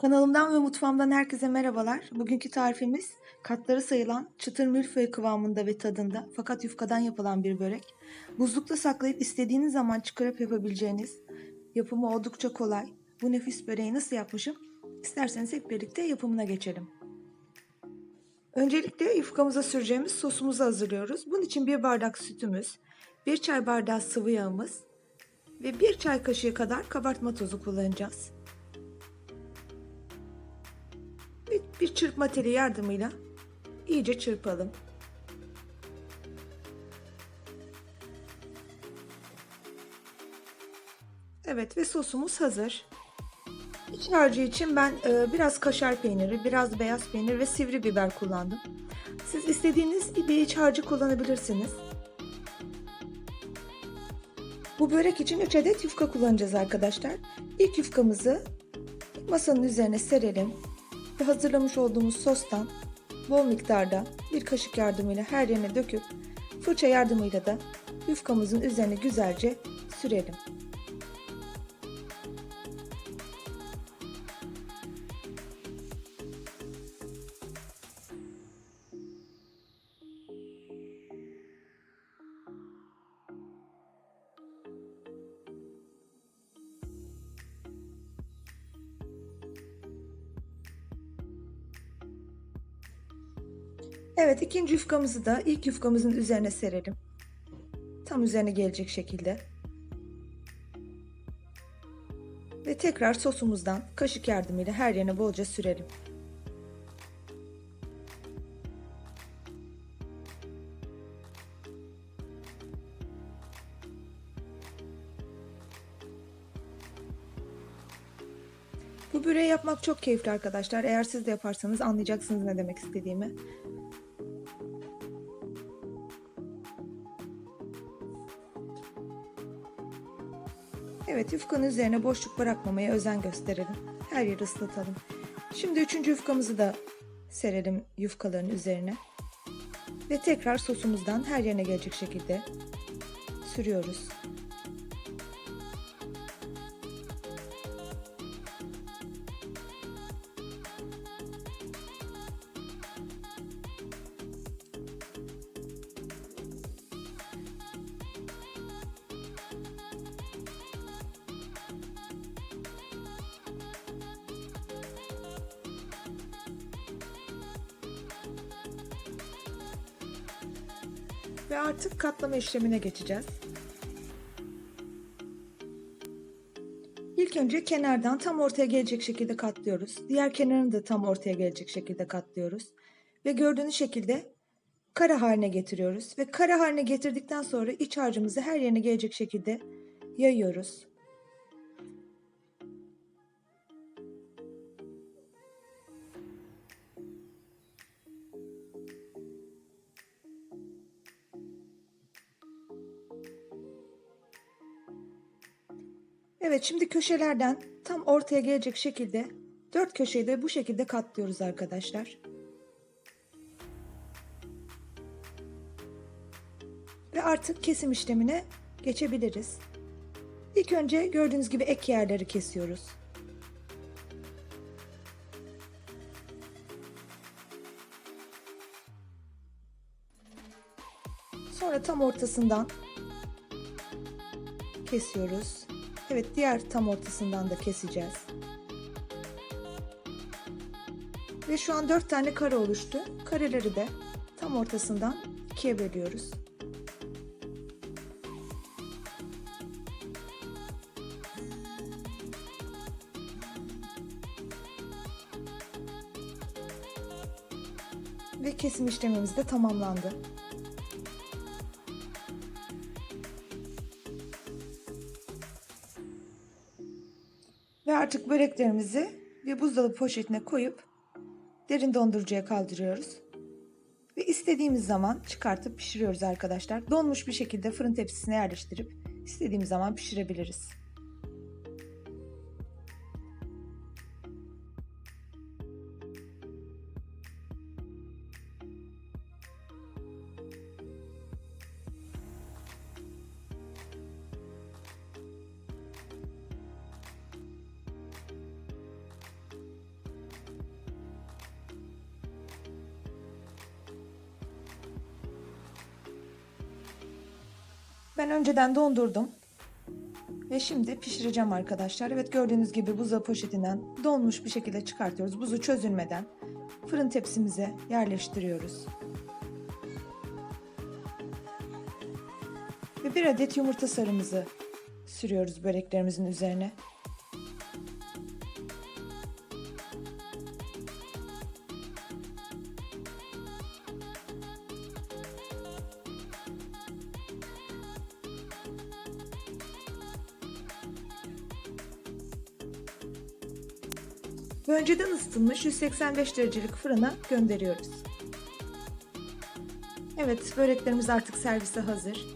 Kanalımdan ve mutfağımdan herkese merhabalar. Bugünkü tarifimiz katları sayılan çıtır milföy kıvamında ve tadında fakat yufkadan yapılan bir börek. Buzlukta saklayıp istediğiniz zaman çıkarıp yapabileceğiniz, yapımı oldukça kolay. Bu nefis böreği nasıl yapmışım? İsterseniz hep birlikte yapımına geçelim. Öncelikle yufkamıza süreceğimiz sosumuzu hazırlıyoruz. Bunun için bir bardak sütümüz, bir çay bardağı sıvı yağımız ve bir çay kaşığı kadar kabartma tozu kullanacağız. Bir, bir çırpma teli yardımıyla iyice çırpalım. Evet ve sosumuz hazır. İç harcı için ben e, biraz kaşar peyniri, biraz beyaz peynir ve sivri biber kullandım. Siz istediğiniz bir iç harcı kullanabilirsiniz. Bu börek için 3 adet yufka kullanacağız arkadaşlar. İlk yufkamızı masanın üzerine serelim ve hazırlamış olduğumuz sostan bol miktarda bir kaşık yardımıyla her yerine döküp fırça yardımıyla da yufkamızın üzerine güzelce sürelim. Evet ikinci yufkamızı da ilk yufkamızın üzerine serelim. Tam üzerine gelecek şekilde. Ve tekrar sosumuzdan kaşık yardımıyla her yerine bolca sürelim. Bu böreği yapmak çok keyifli arkadaşlar. Eğer siz de yaparsanız anlayacaksınız ne demek istediğimi. Evet yufkanın üzerine boşluk bırakmamaya özen gösterelim. Her yeri ıslatalım. Şimdi üçüncü yufkamızı da serelim yufkaların üzerine. Ve tekrar sosumuzdan her yerine gelecek şekilde sürüyoruz. Ve artık katlama işlemine geçeceğiz. İlk önce kenardan tam ortaya gelecek şekilde katlıyoruz. Diğer kenarını da tam ortaya gelecek şekilde katlıyoruz. Ve gördüğünüz şekilde kare haline getiriyoruz. Ve kare haline getirdikten sonra iç harcımızı her yerine gelecek şekilde yayıyoruz. Evet şimdi köşelerden tam ortaya gelecek şekilde dört köşeyi de bu şekilde katlıyoruz arkadaşlar. Ve artık kesim işlemine geçebiliriz. İlk önce gördüğünüz gibi ek yerleri kesiyoruz. Sonra tam ortasından kesiyoruz. Evet diğer tam ortasından da keseceğiz. Ve şu an 4 tane kare oluştu. Kareleri de tam ortasından ikiye bölüyoruz. Ve kesim işlemimiz de tamamlandı. Artık böreklerimizi bir buzdolabı poşetine koyup derin dondurucuya kaldırıyoruz. Ve istediğimiz zaman çıkartıp pişiriyoruz arkadaşlar. Donmuş bir şekilde fırın tepsisine yerleştirip istediğimiz zaman pişirebiliriz. Ben önceden dondurdum. Ve şimdi pişireceğim arkadaşlar. Evet gördüğünüz gibi buza poşetinden donmuş bir şekilde çıkartıyoruz. Buzu çözülmeden fırın tepsimize yerleştiriyoruz. Ve bir adet yumurta sarımızı sürüyoruz böreklerimizin üzerine. Ve önceden ısıtılmış 185 derecelik fırına gönderiyoruz. Evet, böreklerimiz artık servise hazır.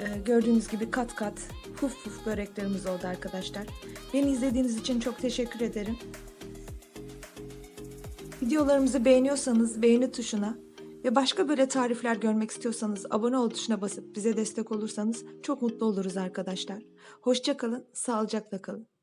Ee, gördüğünüz gibi kat kat puf puf böreklerimiz oldu arkadaşlar. Beni izlediğiniz için çok teşekkür ederim. Videolarımızı beğeniyorsanız beğeni tuşuna ve başka böyle tarifler görmek istiyorsanız abone ol tuşuna basıp bize destek olursanız çok mutlu oluruz arkadaşlar. Hoşça kalın, sağlıcakla kalın.